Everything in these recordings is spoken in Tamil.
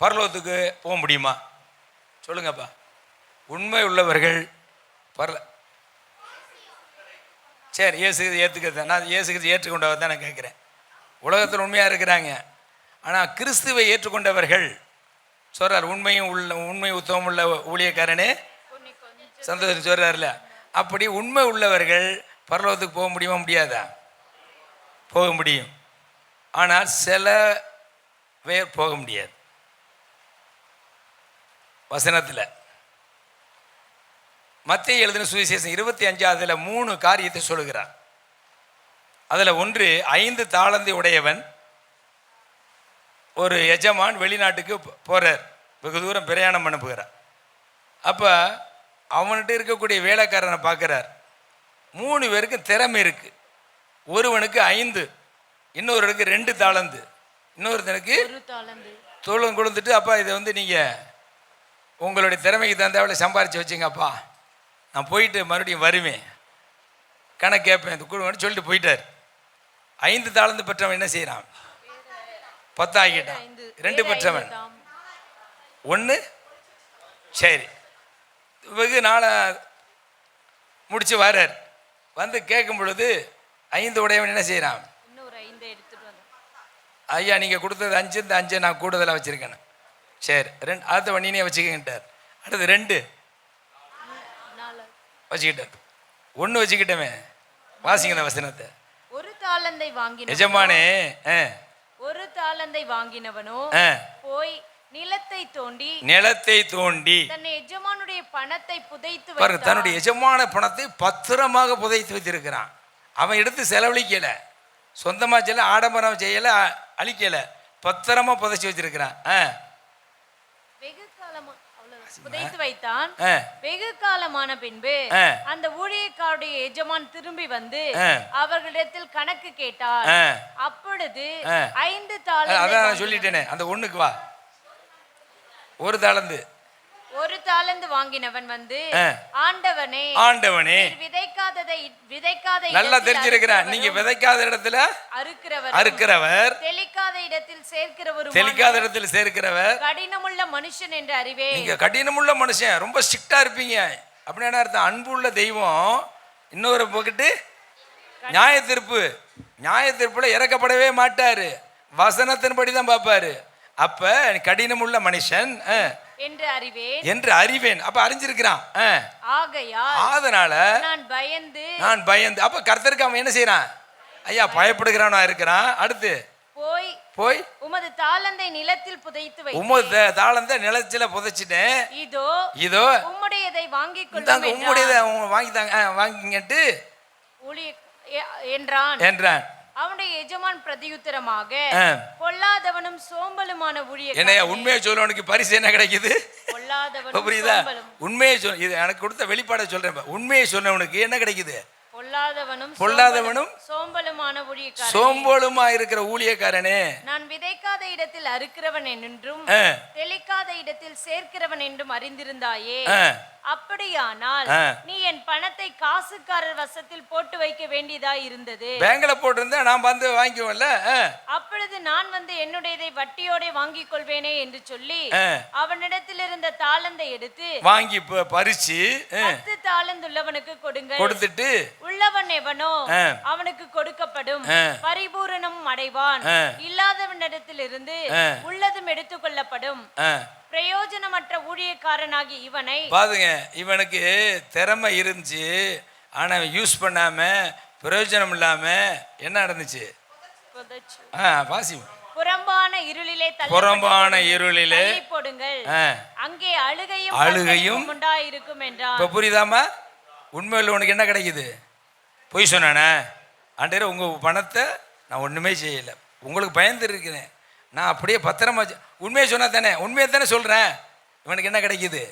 பரலோகத்துக்கு போக முடியுமா? சொல்லுங்கப்பா. உண்மை உள்ளவர்கள் பரல. சரி இயேசுகிறது ஏற்றுக்கிறது நான் இயேசுகிறது ஏற்றுக்கொண்டவர் தான் நான் கேட்குறேன். உலகத்தில் உண்மையாக இருக்கிறாங்க. ஆனால் கிறிஸ்துவை ஏற்றுக்கொண்டவர்கள் சொல்கிறார் உண்மையும் உள்ள உண்மை உத்தவம் உள்ள ஊழியக்காரனே சந்தோஷம் சொல்கிறார்ல அப்படி உண்மை உள்ளவர்கள் பரலோகத்துக்கு போக முடியுமா முடியாதா? போக முடியும். ஆனால் சில பேர் போக முடியாது. வசனத்தில். மத்திய எழுதின சுவிசேஷம் இருபத்தி அஞ்சாவதுல மூணு காரியத்தை சொல்லுகிறார். அதில் ஒன்று ஐந்து தாளந்தை உடையவன் ஒரு எஜமான் வெளிநாட்டுக்கு போ- போறார். வெகு தூரம் பிரயாணம் பண்ண போகிறார் அப்போ அவன்கிட்ட இருக்கக்கூடிய வேலைக்காரனை பார்க்குறார். மூணு பேருக்கு திறமை இருக்கு. ஒருவனுக்கு ஐந்து இன்னொருவனுக்கு ரெண்டு தாளந்து. இன்னொருத்தனுக்கு தோளும் கொடுத்துட்டு அப்பா இதை வந்து நீங்கள் உங்களுடைய திறமைக்கு தந்தாவில் சம்பாரித்து வச்சுங்கப்பா. நான் போயிட்டு மறுபடியும் வருவேன். கணக்கு கேட்பேன் இது கொடுங்கன்னு சொல்லிட்டு போயிட்டார். ஐந்து தாளந்து பெற்றவன் என்ன செய்கிறான் பத்தாக்கிட்டான் ஐந்து ரெண்டு பெற்றவன். ஒன்று சரி. வெகு நாளை முடிச்சு வரார் வந்து கேட்கும் பொழுது ஐந்து உடையவன் என்ன செய்கிறான் ஐயா நீங்கள் கொடுத்தது அஞ்சு இந்த அஞ்சை நான் கூடுதலாக வச்சுருக்கேன் சரி ரெண்டு அடுத்த வண்டினே வச்சுக்கிட்டார். அடுத்து ரெண்டு. வச்சுக்கிட்டார். ஒன்று வச்சுக்கிட்டமே. வாசிங்க இந்த வசனத்தை. ஒரு தாளந்தை வாங்கின எஜமானே ஒரு தாளந்தை வாங்கினவனோ போய் நிலத்தை தோண்டி நிலத்தை தோண்டி. தன் எஜமானுடைய பணத்தை புதைத்து பாருங்க. தன்னுடைய எஜமான பணத்தை பத்திரமாக புதைத்து வைத்திருக்கிறான். அவன் எடுத்து செலவழிக்கல. சொந்தமா செய்யல ஆடம்பரம் செய்யல அழிக்கல. பத்திரமா புதைச்சி வச்சிருக்கிறான் ஆ. வெகு காலமா அவ்வளவு புதைத்து வைத்தான். வெகு காலமான பின்பு. அந்த ஊழியக்காருடைய எஜமான் திரும்பி வந்து. அவர்களிடத்தில் கணக்கு கேட்டார். அப்பொழுது. ஐந்து தாளந்தை அதான் சொல்லிட்டேனே அந்த ஒண்ணுக்கு வா. ஒரு தாளந்து. ஒரு தாளந்து வாங்கினவன் வந்து. ஆண்டவனே ஆண்டவனே. விதைக்காததை விதைக்காத நல்லா தெரிஞ்சிருக்கிறான் நீங்க விதைக்காத இடத்துல அறுக்கிறவர் அறுக்கிறவர். தெளிக்காத இடத்தில் சேர்க்கிறவரும் தெளிக்காத இடத்துல சேர்க்கிறவர். கடினமுள்ள மனுஷன் என்று அறிவே நீங்க கடினமுள்ள மனுஷன் ரொம்ப ஸ்ட்ரிக்டா இருப்பீங்க. அப்படின்னு என்ன அர்த்தம்? அன்புள்ள தெய்வம் இன்னொரு பக்கத்து நியாய தீர்ப்பு நியாய தீர்ப்புல இறக்கப்படவே மாட்டாரு. வசனத்தின்படி தான் பார்ப்பாரு. அப்ப கடினமுள்ள மனுஷன் என்று அறிவே என்று அறிவேன். அப்ப அறிஞ்சிருக்கிறான். ஆகையால் அதனால நான் பயந்து நான் பயந்து. அப்ப கர்த்தருக்கு அவன் என்ன செய்யறான் ஐயா பயப்படுகிறானா இருக்கிறான். அடுத்து. போய் போய். உமது தாளந்தை நிலத்தில் புதைத்து வை உமது தாளந்த நிலச்சில புதைச்சிட்டேன். இதோ இதோ. உம்முடையதை இந்தாங்க கொள்ளும் உங்களுடையதை அவங்க வாங்கித்தாங்க ஆ, வாங்கிங்கட்டு என்றான். என்றான். அவனுடைய எஜமான் பிரதியுத்தரமாக. பொல்லாதவனும் சோம்பலுமான ஊழிய என்னையா உண்மையை சொல்லவனுக்கு பரிசு என்ன கிடைக்குது? புரியுதா? உண்மையை சொல் இது எனக்கு கொடுத்த வெளிப்பாடை சொல்றேன். உண்மையை சொன்னவனுக்கு என்ன கிடைக்குது? பொல்லாதவனும் பொல்லாதவனும் சோம்பலும் சோம்பலுமான ஊழியக்காரன். சோம்போலுமா இருக்கிற ஊழியக்காரனே. நான் விதைக்காத இடத்தில் அறுக்கிறவன் என்றும் தெளிக்காத இடத்தில் சேர்க்கிறவன் என்றும் அறிந்திருந்தாயே. அப்படியானால். நீ என் பணத்தை காசுக்காரர் வசத்தில் போட்டு வைக்க வேண்டியதா இருந்தது. பேங்க்ல போட்டிருந்தா நான் வந்து வாங்கிக்குவேன்ல? அப்பொழுது நான் வந்து என்னுடையதை வட்டியோட வாங்கிக் கொள்வேனே என்று சொல்லி. அவனிடத்தில் இருந்த தாளந்தை எடுத்து வாங்கி பறிச்சு பத்து தாளந்துள்ளவனுக்கு கொடுங்கள். கொடுத்துட்டு உள்ளவன் எவனோ. அவனுக்கு கொடுக்கப்படும். பரிபூரணம் அடைவான். இல்லாதவனிடத்திலிருந்து. உள்ளதும் எடுத்துக்கொள்ளப்படும். ஆ, பிரயோஜனமற்ற ஊழியக்காரனாகி இவனை பாருங்க இவனுக்கு திறமை இருந்துச்சு. ஆனா யூஸ் பண்ணாம பிரயோஜனம் இல்லாம என்ன நடந்துச்சு? வாசி. புறம்பான இருளிலே புறம்பான. இருளிலே போடுங்கள். அங்கே அழுகையும் அழுகையும் உண்டாயிருக்கும் என்றான். இப்போ புரியுதாம்மா? உண்மையில் உனக்கு என்ன கிடைக்குது? பொய் சொன்னானே? ஆண்டவரே உங்கள் பணத்தை நான் ஒன்றுமே செய்யலை. உங்களுக்கு பயந்து இருக்கிறேன் நான் அப்படியே பத்திரமா உண்மையை சொன்னா தானே? உண்மையை தானே சொல்கிறேன் இவனுக்கு என்ன கிடைக்குது?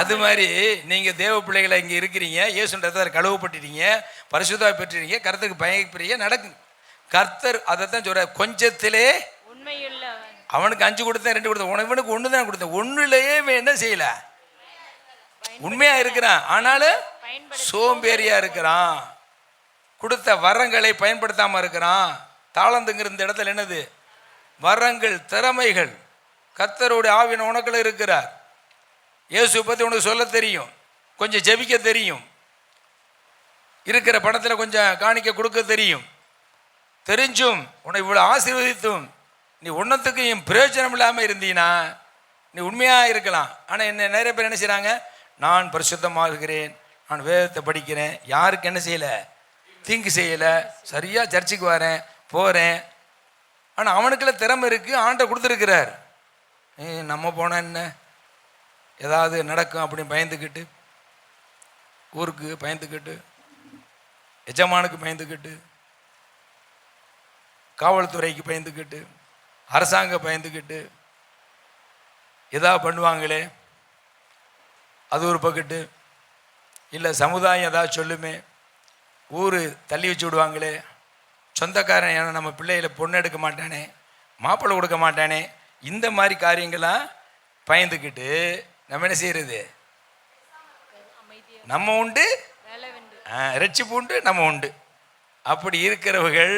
அது மாதிரி நீங்கள் தேவ பிள்ளைகளை இங்கே இருக்கிறீங்க இயேசுன்றதை கழுவப்பட்டுட்டீங்க பரிசுத்தா பெற்றுறீங்க கருத்துக்கு பயப்படுறீங்க நடக்கும் கர்த்தர் அதை தான் சொல்கிறார் கொஞ்சத்திலே அவனுக்கு அஞ்சு கொடுத்தேன் ரெண்டு கொடுத்தேன். உனக்கு இவனுக்கு ஒன்று தான் கொடுத்தேன். ஒன்றுலையே என்ன செய்யல? உண்மையாக இருக்கிறான். ஆனாலும் பயன்படுத்த சோம்பேறியா இருக்கிறான். கொடுத்த வரங்களை பயன்படுத்தாம இருக்கிறான். தாளந்துங்கிற இந்த இடத்துல என்னது? வரங்கள் திறமைகள். கர்த்தருடைய ஆவின் உனக்குள்ள இருக்கிறார். இயேசு பற்றி உனக்கு சொல்ல தெரியும். கொஞ்சம் ஜெபிக்க தெரியும். இருக்கிற பணத்தில் கொஞ்சம் காணிக்க கொடுக்க தெரியும். தெரிஞ்சும் உன்னை இவ்வளோ ஆசீர்வதித்தும் நீ ஒன்றத்துக்கு என் பிரயோஜனம் இல்லாமல் இருந்தீனா நீ உண்மையாக இருக்கலாம். ஆனால் என்ன நிறைய பேர் என்ன செய்கிறாங்க நான் பரிசுத்தமாக இருக்கிறேன் நான் வேதத்தை படிக்கிறேன். யாருக்கு என்ன செய்யலை? தீங்கு செய்யலை. சரியாக சர்ச்சுக்கு வரேன் போகிறேன் ஆனால் அவனுக்குள்ள திறமை இருக்குது ஆண்டை கொடுத்துருக்கிறார். நம்ம போனால் என்ன? ஏதாவது நடக்கும் அப்படின்னு பயந்துக்கிட்டு ஊருக்கு பயந்துக்கிட்டு எஜமானுக்கு பயந்துக்கிட்டு காவல்துறைக்கு பயந்துக்கிட்டு அரசாங்க பயந்துக்கிட்டு எதா பண்ணுவாங்களே? அது ஒரு பக்கெட்டு இல்லை சமுதாயம் ஏதாவது சொல்லுமே ஊர் தள்ளி வச்சு விடுவாங்களே சொந்தக்காரன் ஏன்னா நம்ம பிள்ளைகளை பொண்ணு எடுக்க மாட்டானே மாப்பிள்ளை கொடுக்க மாட்டானே இந்த மாதிரி காரியங்களாம் பயந்துக்கிட்டு நம்ம என்ன செய்யறது? நம்ம உண்டு ரட்சிப்பு உண்டு நம்ம உண்டு. அப்படி இருக்கிறவர்கள்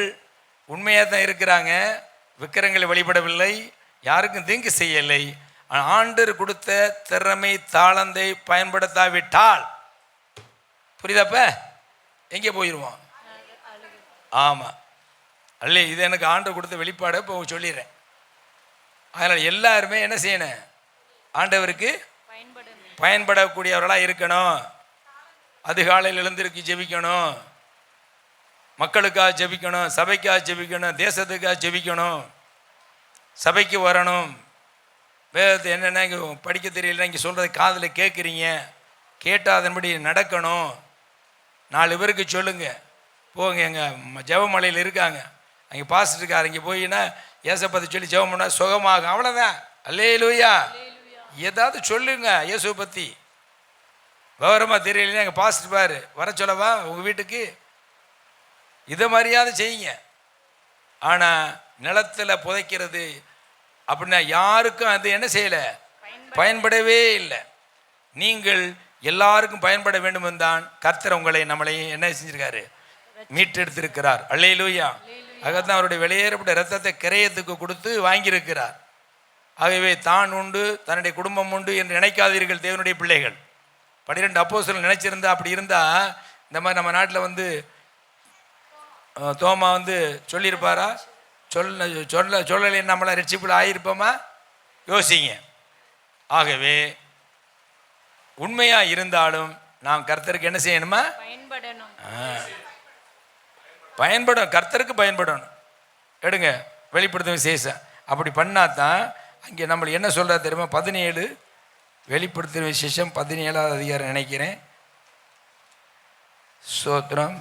உண்மையாக தான் இருக்கிறாங்க விக்கிரங்களை வழிபடவில்லை யாருக்கும் தீங்கு செய்யலை. ஆண்டர் கொடுத்த திறமை தாளந்தை பயன்படுத்தாவிட்டால் புரியுதாப்ப? எங்கே போயிடுவோம் ஆமாம் அல்ல இது எனக்கு ஆண்டவர் கொடுத்த வெளிப்பாடை இப்போ சொல்லிடுறேன். அதனால் எல்லாருமே என்ன செய்யணும்? ஆண்டவருக்கு பயன்படக்கூடியவர்களாக இருக்கணும். அதிகாலையில் எழுந்திருக்கு ஜெபிக்கணும். மக்களுக்காக ஜெபிக்கணும் சபைக்காக ஜெபிக்கணும் தேசத்துக்காக ஜெபிக்கணும். சபைக்கு வரணும். வேதத்தை என்னென்ன இங்கே படிக்க தெரியல இங்கே சொல்கிறத காதில் கேட்குறீங்க. கேட்டால் அதன்படி நடக்கணும். நாலு பேருக்கு சொல்லுங்கள் போங்க எங்கள் ஜெபமலையில் இருக்காங்க. அங்கே பாஸ்ட் இருக்கார் இங்கே போயின்னா ஏசப்பத்தை சொல்லி ஜெபம் பண்ணால் சுகமாகும். அவ்வளோதான் அல்லே லூயா ஏதாவது சொல்லுங்க இயேசுவை பற்றி விவரமாக தெரியலைன்னா எங்கள் பாஸ்ட் பாரு. வர சொல்லவா உங்கள் வீட்டுக்கு? இதை மாதிரியாவது செய்யுங்க. ஆனால் நிலத்தில் புதைக்கிறது அப்படின்னா யாருக்கும் அது என்ன செய்யலை? பயன்படவே இல்லை. நீங்கள் எல்லாருக்கும் பயன்பட வேண்டும் என்றான் கர்த்தர் உங்களை நம்மளை என்ன செஞ்சிருக்காரு? மீட்டெடுத்திருக்கிறார். அல்லேலூயா. அகத்தான் அவருடைய வெளியேறப்பட்ட ரத்தத்தை கிரயத்துக்கு கொடுத்து வாங்கியிருக்கிறார். ஆகவே தான் உண்டு தன்னுடைய குடும்பம் உண்டு என்று நினைக்காதீர்கள் தேவனுடைய பிள்ளைகள். பன்னிரெண்டு அப்போ சில நினைச்சிருந்தா அப்படி இருந்தா இந்த மாதிரி நம்ம நாட்டில் வந்து தோமா வந்து சொல்லியிருப்பாரா? சொல்ல சொல்ல சொல்லலை நம்மளாம் ரட்சிப்பில் ஆகியிருப்போமா யோசிங்க. ஆகவே உண்மையாக இருந்தாலும் நாம் கர்த்தருக்கு என்ன செய்யணுமா? பயன்படணும். பயன்படும் கர்த்தருக்கு பயன்படணும். எடுங்க வெளிப்படுத்தும் விசேஷம். அப்படி பண்ணால் தான் அங்கே நம்மளை என்ன சொல்கிறா தெரியுமா? பதினேழு வெளிப்படுத்தும் விசேஷம் பதினேழாவது அதிகாரம் நினைக்கிறேன். சோத்திரம்.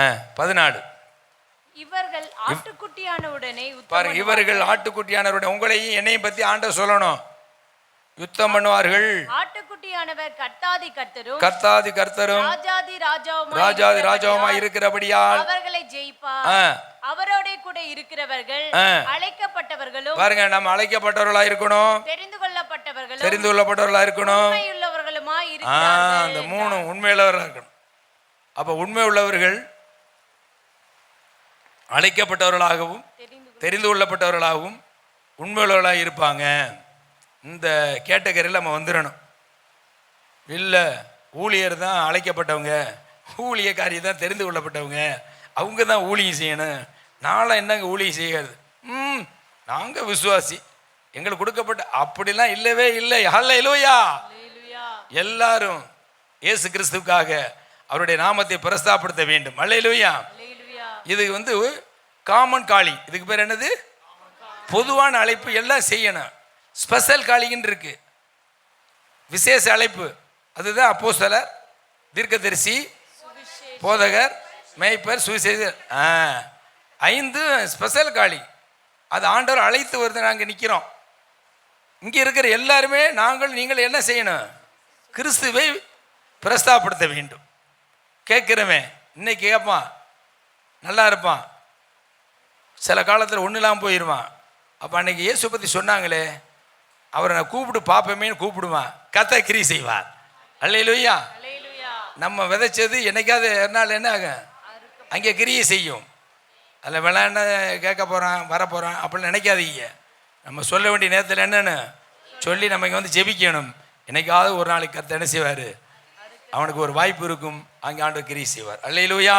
ஆ பதினாலு. இவர்கள் ஆட்டுக்குட்டியான உடனே பாருங்க இவர்கள் ஆட்டுக்குட்டியானவருடைய உங்களையும் என்னையும் பற்றி ஆண்ட சொல்லணும். யுத்தம் பண்ணுவார்கள். ஆட்டுக்குட்டியானவர் கர்த்தாதி கர்த்தரும் கர்த்தாதி கர்த்தரும் ராஜாதி ராஜாவுமாய் ராஜாதி இருக்கிறபடியால் அவர்களை ஜெயிப்பார். அவரோட கூட இருக்கிறவர்கள். அழைக்கப்பட்டவர்களும் பாருங்க நம்ம அழைக்கப்பட்டவர்களா இருக்கணும். தெரிந்து கொள்ளப்பட்டவர்களும் தெரிந்து கொள்ளப்பட்டவர்களா இருக்கணும். உண்மையுள்ளவர்களுமாய் ஆ இருக்கிறார்கள். அந்த மூணு உண்மையுள்ளவராக இருக்கணும். அப்போ உண்மை உள்ளவர்கள் அழைக்கப்பட்டவர்களாகவும் தெரிந்து கொள்ளப்பட்டவர்களாகவும் உண்மையுள்ளவர்களாக இருப்பாங்க. இந்த கேட்டகரியில் நம்ம வந்துடணும் இல்லை ஊழியர் தான் அழைக்கப்பட்டவங்க ஊழியக்காரி தான் தெரிந்து கொள்ளப்பட்டவங்க அவங்க தான் ஊழியம் செய்யணும். நாளை என்னங்க ஊழியம் செய்யாது ம் நாங்கள் விசுவாசி. எங்களுக்கு கொடுக்கப்பட்ட அப்படிலாம் இல்லவே இல்லை. அல்ல இல்லையா அல்லேலூயா. எல்லாரும் இயேசு கிறிஸ்துவுக்காக அவருடைய நாமத்தை பிரஸ்தாப்படுத்த வேண்டும். Hallelujah hallelujah. இது வந்து காமன் காலி இதுக்கு பேர் என்னது? பொதுவான அழைப்பு எல்லாம் செய்யணும். ஸ்பெஷல் காலிங்கன்னு இருக்கு. விசேஷ அழைப்பு. அதுதான் அப்போஸ்தலர் தீர்க்கதரிசி போதகர் மேய்ப்பர் சுவிசேஷர். ஆ ஐந்து ஸ்பெஷல் காலி அது ஆண்டவர் அழைத்து வருது நாங்கள் நிற்கிறோம் இங்கே இருக்கிற எல்லாருமே நாங்கள் நீங்கள் என்ன செய்யணும்? கிறிஸ்துவை பிரஸ்தாப்படுத்த வேண்டும். கேட்குறமே இன்னைக்கு கேட்பான் நல்லா இருப்பான். சில காலத்தில் ஒன்றுலாம் இல்லாமல் போயிடுவான் அப்போ அன்றைக்கி இயேசு பற்றி சொன்னாங்களே அவரை நான் கூப்பிட்டு பார்ப்போமேன்னு கூப்பிடுவான். கத்த கிரி செய்வார். அல்லையிலுயா. நம்ம விதைச்சது என்னைக்காவது நாள் என்ன ஆகும்? அங்கே கிரியை செய்யும். அதில் விளையாண்ட கேட்க போகிறான் வர போகிறான் அப்படின்னு நினைக்காதீங்க. நம்ம சொல்ல வேண்டிய நேரத்தில் என்னென்னு? சொல்லி நம்ம இங்கே வந்து ஜெபிக்கணும். என்னைக்காவது ஒரு நாளைக்கு கத்த என்ன செய்வார்? அவனுக்கு ஒரு வாய்ப்பு இருக்கும். அங்கே ஆண்டு கிரி செய்வார். அல்லையிலூயா